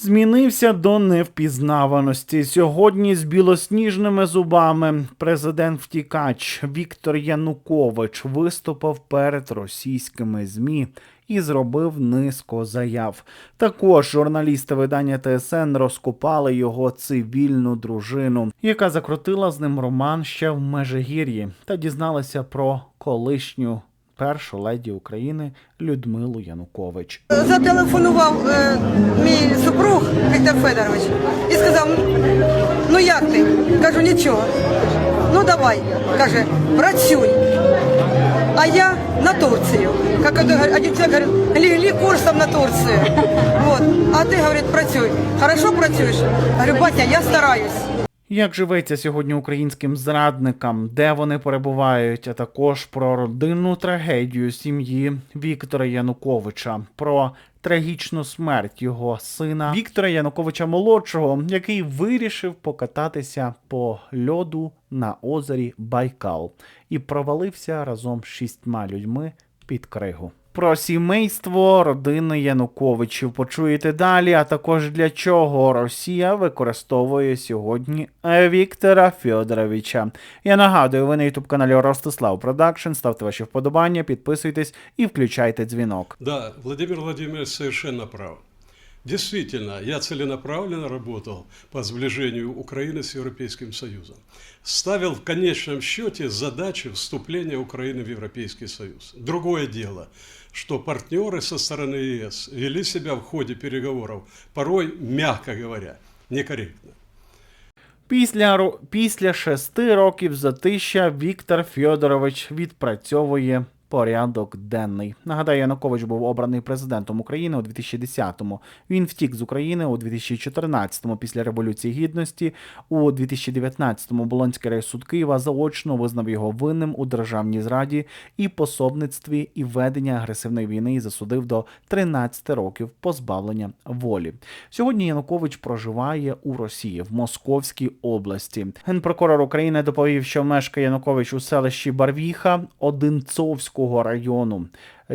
Змінився до невпізнаваності. Сьогодні з білосніжними зубами президент втікач Віктор Янукович виступив перед російськими ЗМІ і зробив низку заяв. Також журналісти видання ТСН розкопали його цивільну дружину, яка закрутила з ним роман ще в Межигір'ї та дізналася про колишню першу леді України Людмилу Янукович. Зателефонував е, мій супруг Віктор Федорович і сказав: ну як ти? Кажу, нічого. Ну давай, каже, працюй. А я на Турцію. Как один человек говорит, легли курсом на Турцию. Вот. А ти, говорить, працюй. Хорошо працюєш? Говорю, батя, я стараюсь. Як живеться сьогодні українським зрадникам, де вони перебувають, а також про родинну трагедію сім'ї Віктора Януковича, про трагічну смерть його сина Віктора Януковича молодшого, який вирішив покататися по льоду на озері Байкал і провалився разом з шістьма людьми під кригу. Про сімейство родини Януковичів почуєте далі, а також для чого Росія використовує сьогодні Віктора Федоровича. Я нагадую, ви на ютуб каналі Ростислав Продакшн. Ставте ваші вподобання, підписуйтесь і включайте дзвінок. Да, Владимир Владимирович совершенно прав. Действительно, я целенаправленно работал по сближению Украины с Европейским Союзом. Ставил в конечном счете задачу вступления Украины в Европейский Союз. Другое дело, что партнеры со стороны ЕС вели себя в ходе переговоров порой, мягко говоря, некорректно. Після, ро- після шести років затища Віктор Фьодорович відпрацьовує порядок денний. Нагадаю, Янукович був обраний президентом України у 2010-му. Він втік з України у 2014-му після Революції Гідності. У 2019-му Болонський райсуд Києва заочно визнав його винним у державній зраді і пособництві і ведення агресивної війни і засудив до 13 років позбавлення волі. Сьогодні Янукович проживає у Росії в Московській області. Генпрокурор України доповів, що мешкає Янукович у селищі Барвіха Одинцовського району.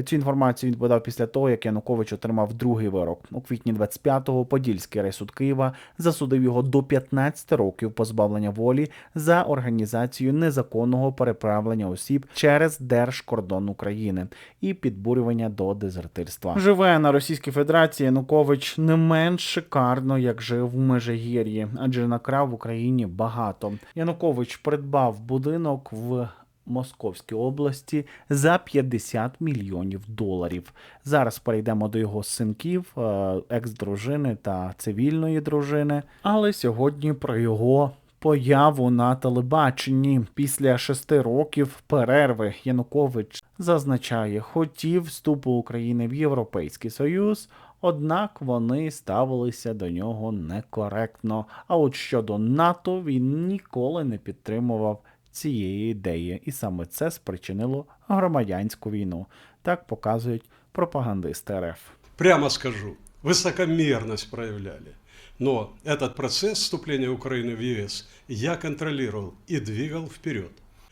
Цю інформацію він подав після того, як Янукович отримав другий вирок. У квітні 25-го Подільський райсуд Києва засудив його до 15 років позбавлення волі за організацію незаконного переправлення осіб через держкордон України і підбурювання до дезертирства. Живе на Російській Федерації Янукович не менш шикарно, як жив в Межигір'ї, адже накрав в Україні багато. Янукович придбав будинок в Московській області за 50 мільйонів доларів. Зараз перейдемо до його синків, е, екс-дружини та цивільної дружини. Але сьогодні про його появу на телебаченні після шести років перерви Янукович зазначає, хотів вступу України в Європейський Союз. Однак вони ставилися до нього некоректно. А от щодо НАТО він ніколи не підтримував цієї ідеї, і саме це спричинило громадянську війну. Так показують пропагандисти РФ. Прямо скажу, высокомерность проявляли. Но этот процесс вступления Украины в ЕС я контролировал и двигал вперед.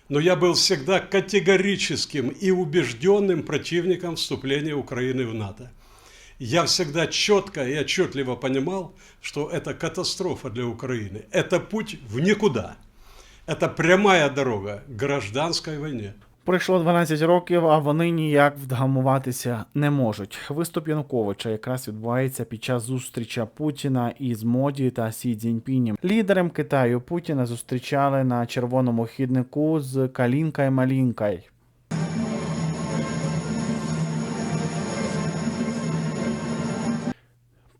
Но я был всегда категорическим и убежденным противником вступления Украины в НАТО. Я всегда четко и отчетливо понимал, что это катастрофа для Украины. Это путь в никуда. Это прямая дорога к гражданской войне. Пройшло 12 років, а вони ніяк вдгамуватися не можуть. Виступ Януковича якраз відбувається під час зустріча Путіна із Моді та Сі Цзіньпінем. Лідером Китаю Путіна зустрічали на червоному хіднику з Калінкай Малінкай.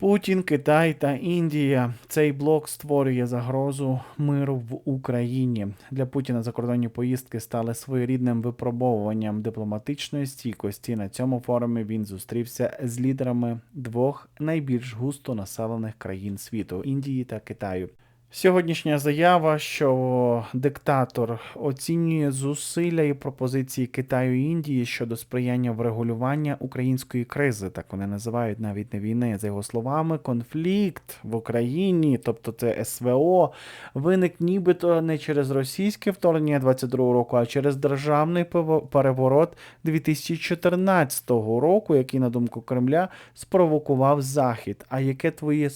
Путін, Китай та Індія. Цей блок створює загрозу миру в Україні. Для Путіна закордонні поїздки стали своєрідним випробовуванням дипломатичної стійкості. На цьому форумі він зустрівся з лідерами двох найбільш густо населених країн світу Індії та Китаю. Сьогоднішня заява, що диктатор оцінює зусилля і пропозиції Китаю і Індії щодо сприяння врегулювання української кризи, так вони називають навіть не війни. За його словами, конфлікт в Україні, тобто це СВО, виник нібито не через російське вторгнення 22 року, а через державний переворот 2014 року, який, на думку Кремля, спровокував Захід. А яке твоє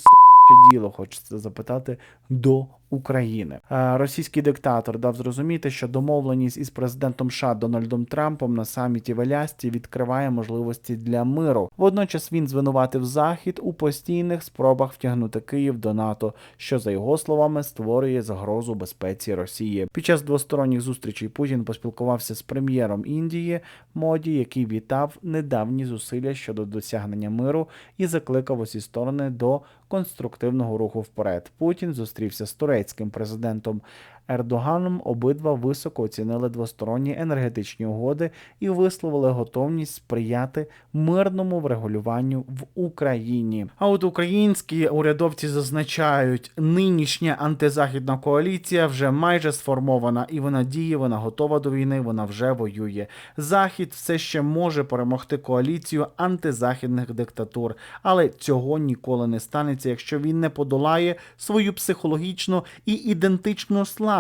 діло хочеться запитати до України. Е, Російський диктатор дав зрозуміти, що домовленість із президентом США Дональдом Трампом на саміті в Алясці відкриває можливості для миру. Водночас він звинуватив Захід у постійних спробах втягнути Київ до НАТО, що за його словами створює загрозу безпеці Росії. Під час двосторонніх зустрічей Путін поспілкувався з прем'єром Індії Моді, який вітав недавні зусилля щодо досягнення миру і закликав усі сторони до конструктивного руху вперед. Путін зустрівся з турецьким президентом Ердоганом. Обидва високо оцінили двосторонні енергетичні угоди і висловили готовність сприяти мирному врегулюванню в Україні. А от українські урядовці зазначають, нинішня антизахідна коаліція вже майже сформована, і вона діє, вона готова до війни, вона вже воює. Захід все ще може перемогти коаліцію антизахідних диктатур, але цього ніколи не станеться, якщо він не подолає свою психологічну і ідентичну слабкість.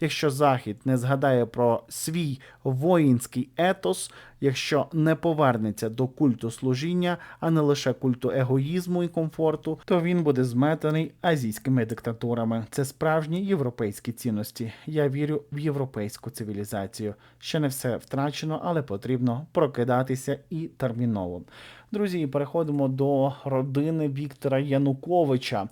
Якщо Захід не згадає про свій воїнський етос, якщо не повернеться до культу служіння, а не лише культу егоїзму і комфорту, то він буде зметений азійськими диктатурами. Це справжні європейські цінності. Я вірю в європейську цивілізацію. Ще не все втрачено, але потрібно прокидатися і терміново. Друзі, переходимо до родини Віктора Януковича.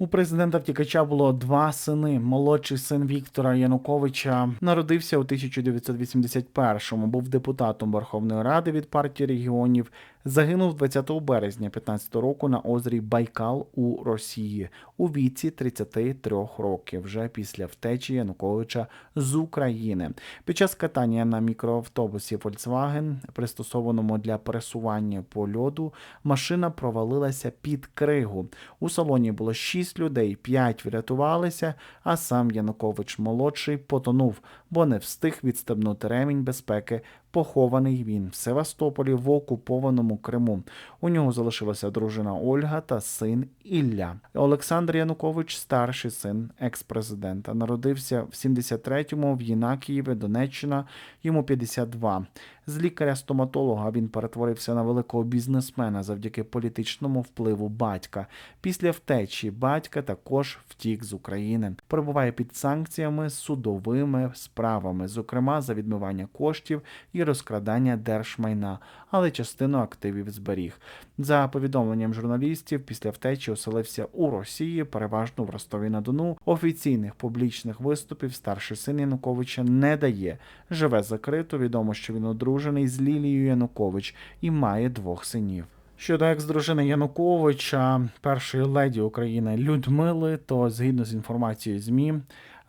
У президента втікача було два сини. Молодший син Віктора Януковича народився у 1981-му, був депутатом Верховної Ради від партії регіонів. Загинув 20 березня 15 року на озері Байкал у Росії у віці 33 років, вже після втечі Януковича з України. Під час катання на мікроавтобусі Volkswagen, пристосованому для пересування по льоду, машина провалилася під кригу. У салоні було 6 людей, 5 врятувалися, а сам Янукович молодший потонув, бо не встиг відстебнути ремінь безпеки. Похований він в Севастополі в окупованому Криму. У нього залишилася дружина Ольга та син Ілля. Олександр Янукович, старший син екс-президента, народився в 73-му в Єнакієві, Донеччина. Йому 52. З лікаря-стоматолога він перетворився на великого бізнесмена завдяки політичному впливу батька. Після втечі батька також втік з України. Перебуває під санкціями судовими справами, зокрема за відмивання коштів і розкрадання держмайна, але частину активів зберіг. За повідомленням журналістів, після втечі оселився у Росії, переважно в Ростові на Дону. Офіційних публічних виступів старший син Януковича не дає. Живе закрито. Відомо, що він одружений з Лілією Янукович і має двох синів. Щодо екс-дружини Януковича, першої леді України Людмили, то згідно з інформацією ЗМІ,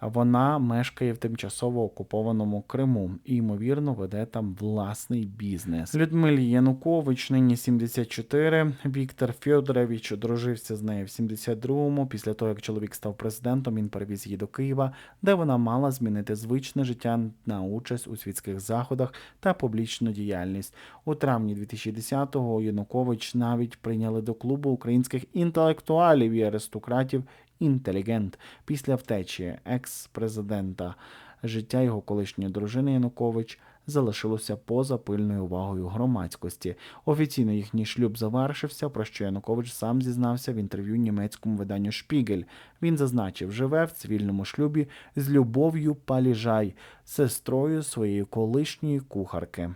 вона мешкає в тимчасово окупованому Криму і, ймовірно, веде там власний бізнес. Людмилі Янукович нині 74. Віктор Фьодорович одружився з нею в 72-му. Після того, як чоловік став президентом, він перевіз її до Києва, де вона мала змінити звичне життя на участь у світських заходах та публічну діяльність. У травні 2010-го Янукович навіть прийняли до клубу українських інтелектуалів і аристократів інтелігент після втечі екс-президента. Життя його колишньої дружини Янукович залишилося поза пильною увагою громадськості. Офіційно їхній шлюб завершився, про що Янукович сам зізнався в інтерв'ю німецькому виданню Шпігель. Він зазначив, живе в цивільному шлюбі з Любов'ю Паліжай, сестрою своєї колишньої кухарки.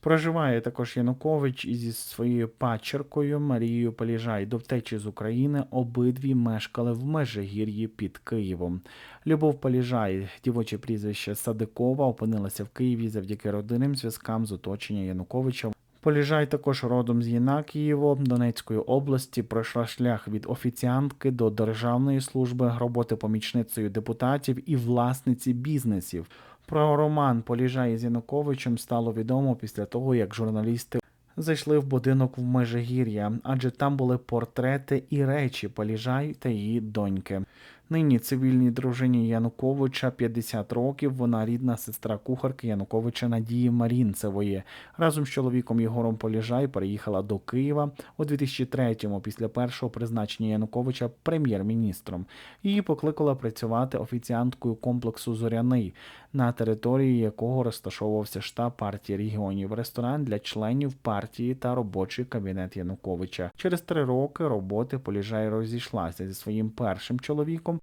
Проживає також Янукович ізі своєю пачеркою Марією Поліжай. До втечі з України обидві мешкали в Межигір'ї під Києвом. Любов Поліжай, дівоче прізвище Садикова, опинилася в Києві завдяки родинним зв'язкам з оточення Януковича. Поліжай також родом з Єнакієво, Донецької області, пройшла шлях від офіціантки до державної служби, роботи помічницею депутатів і власниці бізнесів. Про роман Поліжай з Януковичем стало відомо після того, як журналісти зайшли в будинок в Межигір'я, адже там були портрети і речі Поліжай та її доньки. Нині цивільній дружині Януковича 50 років. Вона рідна сестра кухарки Януковича Надії Марінцевої. Разом з чоловіком Єгором Поліжай переїхала до Києва у 2003-му після першого призначення Януковича прем'єр-міністром. Її покликала працювати офіціанткою комплексу Зоряний, на території якого розташовувався штаб партії регіонів, ресторан для членів партії та робочий кабінет Януковича. Через три роки роботи Поліжай розійшлася зі своїм першим чоловіком.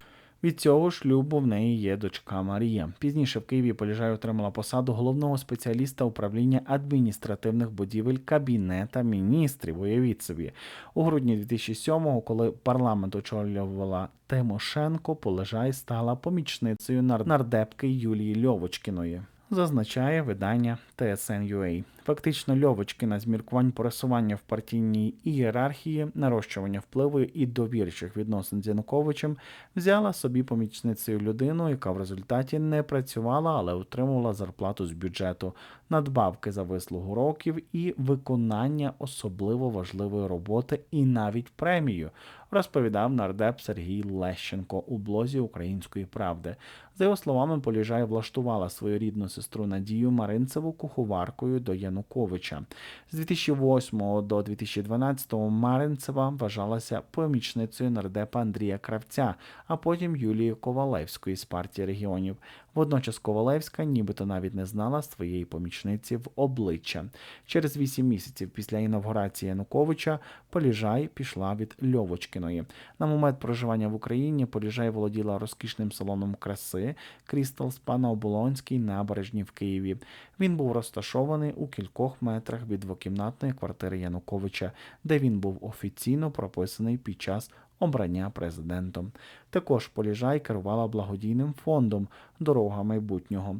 Від цього шлюбу в неї є дочка Марія. Пізніше в Києві Поліжай отримала посаду головного спеціаліста управління адміністративних будівель Кабінета міністрів. Уявіть собі. У грудні 2007-го, коли парламент очолювала Тимошенко, Полежай стала помічницею нардепки Юлії Льовочкіної. Зазначає видання TSN.ua. Фактично Льовочкіна з міркувань пересування в партійній ієрархії, нарощування впливу і довірчих відносин з Януковичем взяла собі помічницею людину, яка в результаті не працювала, але отримувала зарплату з бюджету, надбавки за вислугу років і виконання особливо важливої роботи, і навіть премію, розповідав нардеп Сергій Лещенко у блозі Української правди. За його словами, Поліжай влаштувала свою рідну сестру Надію Маринцеву куховаркою до Януковича. З 2008 до 2012 Маринцева вважалася помічницею нардепа Андрія Кравця, а потім Юлії Ковалевської з партії регіонів. Водночас Ковалевська нібито навіть не знала своєї помічниці в обличчя. Через вісім місяців після інавгурації Януковича Поліжай пішла від Льовочкіної. На момент проживання в Україні Поліжай володіла розкішним салоном краси Крістал Спа на Оболонській набережні в Києві. Він був розташований у кількох метрах від двокімнатної квартири Януковича, де він був офіційно прописаний під час обрання президентом. Також Поліжай керувала благодійним фондом Дорога майбутнього.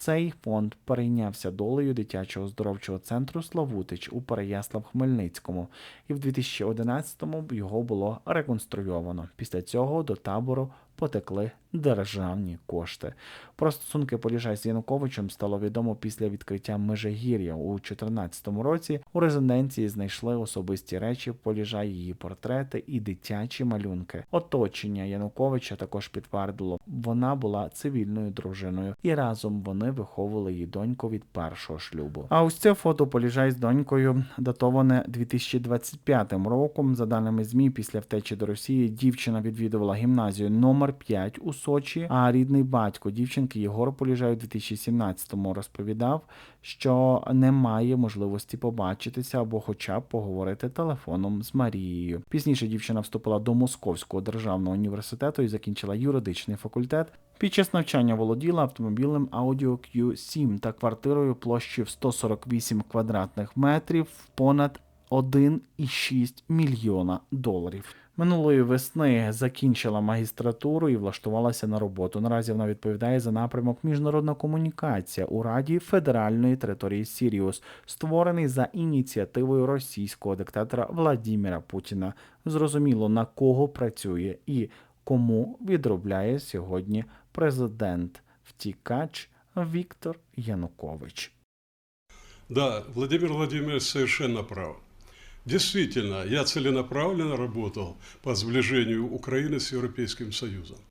Цей фонд перейнявся долею дитячого оздоровчого центру Славутич у Переяслав-Хмельницькому, і в 2011-му його було реконструйовано. Після цього до табору потекли державні кошти. Про стосунки Поліжай з Януковичем стало відомо після відкриття Межигір'я у 2014 році. У резиденції знайшли особисті речі Поліжай, її портрети і дитячі малюнки. Оточення Януковича також підтвердило, вона була цивільною дружиною, і разом вони виховували її доньку від першого шлюбу. А ось це фото Поліжай з донькою датоване 2025 роком. За даними ЗМІ, після втечі до Росії дівчина відвідувала гімназію номер 5 у Сочі. А рідний батько дівчинки Єгор Поліжай у 2017-му розповідав, що немає можливості побачитися або хоча б поговорити телефоном з Марією. Пізніше дівчина вступила до Московського державного університету і закінчила юридичний факультет. Під час навчання володіла автомобілем Audi Q7 та квартирою площею в 148 квадратних метрів в понад 1,6 мільйона доларів. Минулої весни закінчила магістратуру і влаштувалася на роботу. Наразі вона відповідає за напрямок міжнародна комунікація у Раді Федеральної території Сіріус, створений за ініціативою російського диктатора Владіміра Путіна. Зрозуміло на кого працює і кому відробляє сьогодні президент втікач Віктор Янукович. Да, Владимир Владимирович совершенно прав. Действительно, я целенаправленно работал по сближению Украины с Европейским Союзом.